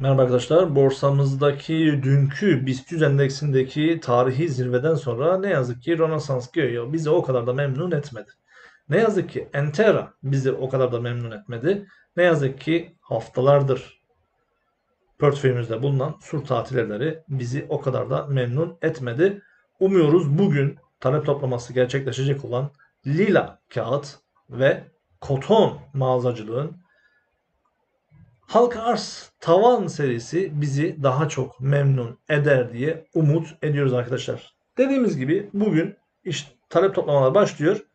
Merhaba arkadaşlar. Borsamızdaki dünkü BIST 100 endeksindeki tarihi zirveden sonra ne yazık ki Rönesans Geoyo bizi o kadar da memnun etmedi. Ne yazık ki Entera bizi o kadar da memnun etmedi. Ne yazık ki haftalardır portföyümüzde bulunan sur tatilleri bizi o kadar da memnun etmedi. Umuyoruz bugün talep toplaması gerçekleşecek olan lila kağıt ve koton mağazacılığın Halka Arz Tavan serisi bizi daha çok memnun eder diye umut ediyoruz arkadaşlar. Dediğimiz gibi bugün iş talep toplamalar başlıyor.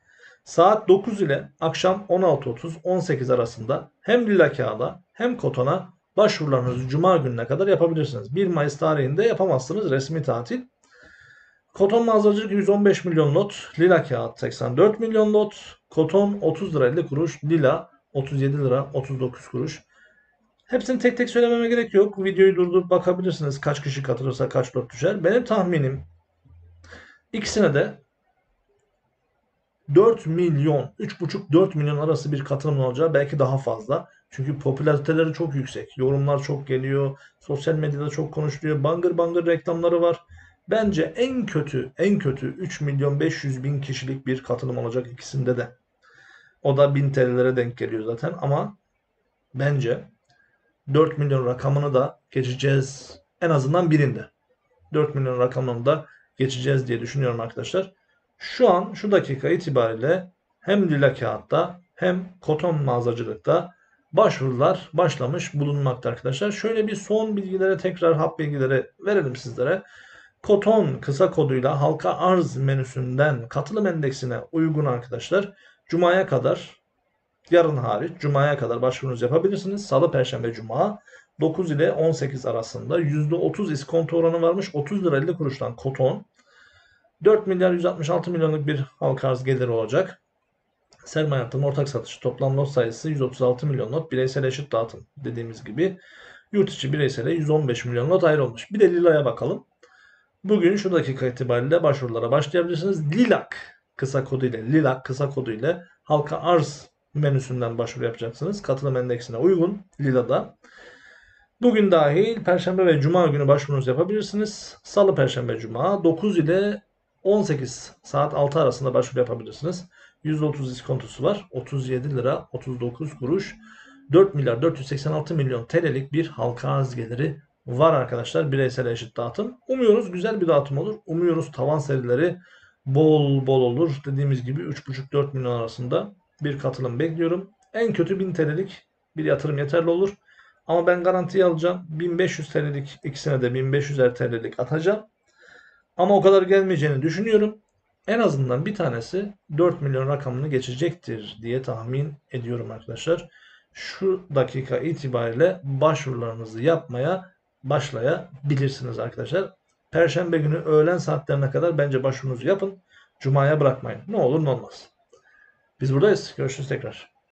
Saat 9 ile akşam 16.30-18 arasında hem lila kağıda hem kotona başvurularınızı cuma gününe kadar yapabilirsiniz. 1 Mayıs tarihinde yapamazsınız resmi tatil. Koton mağazacılık 115 milyon lot, lila kağıt 84 milyon lot, koton 30 lira 50 kuruş, lila 37 lira 39 kuruş. Hepsini tek tek söylememe gerek yok. Videoyu durdurup bakabilirsiniz. Kaç kişi katılırsa kaç lot düşer. Benim tahminim ikisine de 4 milyon, 3,5-4 milyon arası bir katılım olacağı belki daha fazla. Çünkü popülariteleri çok yüksek. Yorumlar çok geliyor. Sosyal medyada çok konuşuluyor. Bangır bangır reklamları var. Bence en kötü, en kötü 3 milyon 500 bin kişilik bir katılım olacak ikisinde de. O da 1000 TL'lere denk geliyor zaten ama bence 4 milyon rakamını da geçeceğiz. En azından birinde. 4 milyon rakamını da geçeceğiz diye düşünüyorum arkadaşlar. Şu an şu dakika itibariyle hem lila kağıtta hem koton mağazacılıkta başvurular başlamış bulunmakta arkadaşlar. Şöyle bir son bilgilere tekrar hap bilgileri verelim sizlere. Koton kısa koduyla halka arz menüsünden katılım endeksine uygun arkadaşlar. Cuma'ya kadar yarın hariç Cuma'ya kadar başvurunuzu yapabilirsiniz. Salı, Perşembe, Cuma 9 ile 18 arasında %30 iskonto oranı varmış. 30 lira 50 kuruştan koton. 4 milyar 166 milyonluk bir halka arz geliri olacak. Sermaye yatırım ortak satışı toplam lot sayısı 136 milyon lot. Bireysel eşit dağıtım dediğimiz gibi. Yurt içi bireysele 115 milyon lot ayrılmış. Bir de Lila'ya bakalım. Bugün şu dakika itibariyle başvurulara başlayabilirsiniz. Lilak kısa kodu ile Lilak kısa kodu ile halka arz menüsünden başvuru yapacaksınız. Katılım endeksine uygun Lila'da. Bugün dahil Perşembe ve Cuma günü başvurunuzu yapabilirsiniz. Salı, Perşembe, Cuma 9 ile 18 saat 6 arasında başvuru yapabilirsiniz. %30 iskontosu var. 37 lira 39 kuruş. 4 milyar 486 milyon TL'lik bir halka arz geliri var arkadaşlar. Bireysel eşit dağıtım. Umuyoruz güzel bir dağıtım olur. Umuyoruz tavan serileri bol bol olur. Dediğimiz gibi 3,5-4 milyon arasında bir katılım bekliyorum. En kötü 1000 TL'lik bir yatırım yeterli olur. Ama ben garantiye alacağım. 1500 TL'lik ikisine de 1500 TL'lik atacağım. Ama o kadar gelmeyeceğini düşünüyorum. En azından bir tanesi 4 milyon rakamını geçecektir diye tahmin ediyorum arkadaşlar. Şu dakika itibariyle başvurularınızı yapmaya başlayabilirsiniz arkadaşlar. Perşembe günü öğlen saatlerine kadar bence başvurunuzu yapın. Cuma'ya bırakmayın. Ne olur ne olmaz. Biz buradayız. Görüşürüz tekrar.